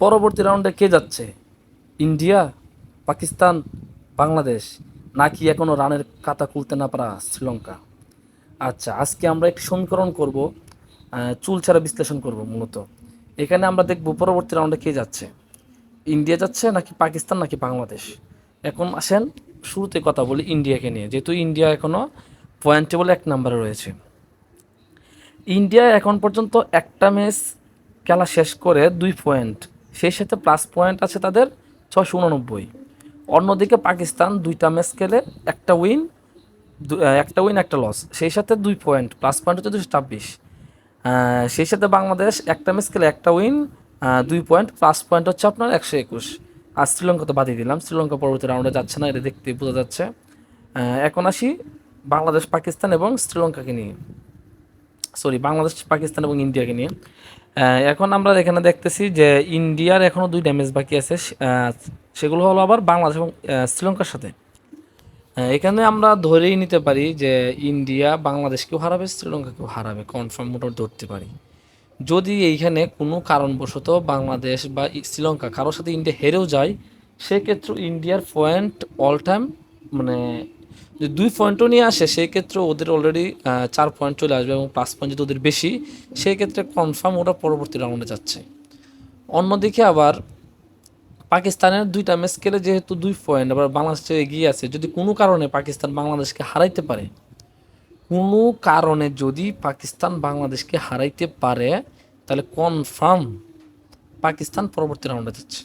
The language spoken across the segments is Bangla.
পরবর্তী রাউন্ডে কে যাচ্ছে? ইন্ডিয়া, পাকিস্তান, বাংলাদেশ? নাকি এখনও রানের কাতা খুলতে না পারা শ্রীলঙ্কা? আচ্ছা আজকে আমরা একটি সমীকরণ করব চুল ছাড়া বিশ্লেষণ করব মূলত। এখানে আমরা দেখব পরবর্তী রাউন্ডে কে যাচ্ছে। ইন্ডিয়া যাচ্ছে নাকি পাকিস্তান নাকি বাংলাদেশ? এখন আসেন, শুরুতে কথা বলি ইন্ডিয়াকে নিয়ে। যেহেতু ইন্ডিয়া এখনও পয়েন্ট টেবল এক নম্বরে রয়েছে। ইন্ডিয়া এখন পর্যন্ত একটা ম্যাচ খেলা শেষ করে দুই পয়েন্ট সেই সাথে প্লাস পয়েন্ট আছে তাদের ছশো উননব্বই। অন্যদিকে পাকিস্তান দুইটা ম্যাচ খেলে একটা উইন একটা উইন একটা লস সেই সাথে দুই পয়েন্ট প্লাস পয়েন্ট হচ্ছে দুশো ছাব্বিশ। সেই সাথে বাংলাদেশ একটা ম্যাচ খেলে একটা উইন দুই পয়েন্ট প্লাস পয়েন্ট হচ্ছে আপনার একশো একুশ। আর শ্রীলঙ্কা তো বাদিয়ে দিলাম, শ্রীলঙ্কা পরবর্তী রাউন্ডে যাচ্ছে না, এটা দেখতে বোঝা যাচ্ছে। এখন আসি বাংলাদেশ পাকিস্তান এবং শ্রীলঙ্কাকে নিয়ে। সরি বাংলাদেশ পাকিস্তান এবং ইন্ডিয়াকে নিয়ে। এখন আমরা এখানে দেখতেছি যে ইন্ডিয়ার এখনও দুই ড্যামেজ বাকি আছে সেগুলো হলো আবার বাংলাদেশ এবং শ্রীলঙ্কার সাথে। এখানে আমরা ধরেই নিতে পারি যে ইন্ডিয়া বাংলাদেশকেও হারাবে শ্রীলঙ্কাকেও হারাবে কনফার্ম মোটর ধরতে পারি। যদি এইখানে কোনো কারণবশত বাংলাদেশ বা শ্রীলঙ্কা কারোর সাথে ইন্ডিয়া হেরেও যায়, সেক্ষেত্রে ইন্ডিয়ার পয়েন্ট অল টাইম মানে যদি দুই পয়েন্টও নিয়ে আসে, সেই ক্ষেত্রে ওদের অলরেডি চার পয়েন্ট চলে আসবে এবং প্লাস পয়েন্ট যদি ওদের বেশি, সেই ক্ষেত্রে কনফার্ম ওরা পরবর্তী রাউন্ডে যাচ্ছে। অন্যদিকে আবার পাকিস্তানের দুইটা ম্যাচ খেলে যেহেতু দুই পয়েন্ট আবার বাংলাদেশে এগিয়ে আছে, যদি কোনো কারণে পাকিস্তান বাংলাদেশকে হারাইতে পারে, কোনো কারণে যদি পাকিস্তান বাংলাদেশকে হারাইতে পারে, তাহলে কনফার্ম পাকিস্তান পরবর্তী রাউন্ডে যাচ্ছে।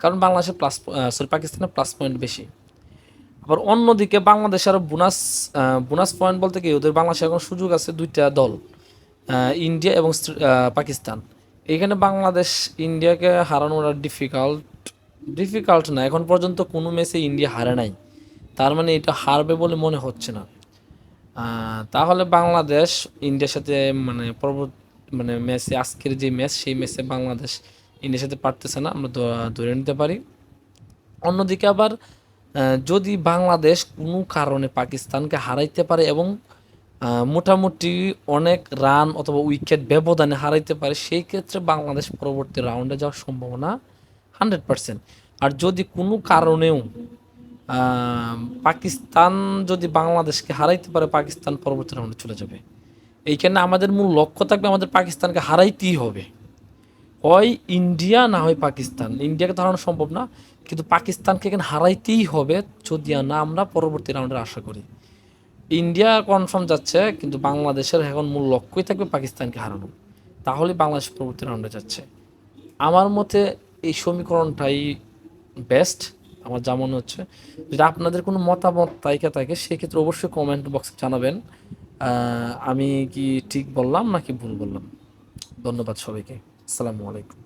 কারণ বাংলাদেশের প্লাস সরি পাকিস্তানের প্লাস পয়েন্ট বেশি। আবার অন্যদিকে বাংলাদেশ আরও বোনাস বোনাস পয়েন্ট বলতে কি, ওদের বাংলাদেশে এখন সুযোগ আছে দুইটা দল ইন্ডিয়া এবং পাকিস্তান। এখানে বাংলাদেশ ইন্ডিয়াকে হারানোটা ডিফিকাল্ট ডিফিকাল্ট না, এখন পর্যন্ত কোনো ম্যাচে ইন্ডিয়া হারে নাই। তার মানে এটা হারবে বলে মনে হচ্ছে না। তাহলে বাংলাদেশ ইন্ডিয়ার সাথে মানে পরবর্তী মানে ম্যাচে আজকের যে ম্যাচ সেই ম্যাচে বাংলাদেশ ইন্ডিয়ার সাথে পারতেছে না, আমরা ধরে নিতে পারি। অন্যদিকে আবার যদি বাংলাদেশ কোনো কারণে পাকিস্তানকে হারাইতে পারে এবং মোটামুটি অনেক রান অথবা উইকেট ব্যবধানে হারাইতে পারে, সেই ক্ষেত্রে বাংলাদেশ পরবর্তী রাউন্ডে যাওয়ার সম্ভাবনা হান্ড্রেড পার্সেন্ট আর যদি কোনো কারণেও পাকিস্তান যদি বাংলাদেশকে হারাইতে পারে, পাকিস্তান পরবর্তী রাউন্ডে চলে যাবে। এইখানে আমাদের মূল লক্ষ্য থাকবে আমাদের পাকিস্তানকে হারাইতেই হবে। হয় ইন্ডিয়া না হয় পাকিস্তান। ইন্ডিয়াকে হারানো সম্ভব না, কিন্তু পাকিস্তানকে এখানে হারাইতেই হবে যদি না আমরা পরবর্তী রাউন্ডের আশা করি। ইন্ডিয়া কনফার্ম যাচ্ছে, কিন্তু বাংলাদেশের এখন মূল লক্ষ্যই থাকবে পাকিস্তানকে হারানো। তাহলে বাংলাদেশ পরবর্তী রাউন্ডে যাচ্ছে। আমার মতে এই সমীকরণটাই বেস্ট আমার যা মনে হচ্ছে। যদি আপনাদের কোনো মতামত তাইকা থাকে, সেক্ষেত্রে অবশ্যই কমেন্ট বক্সে জানাবেন। আমি কি ঠিক বললাম নাকি ভুল বললাম? ধন্যবাদ সবাইকে। আসসালামু আলাইকুম।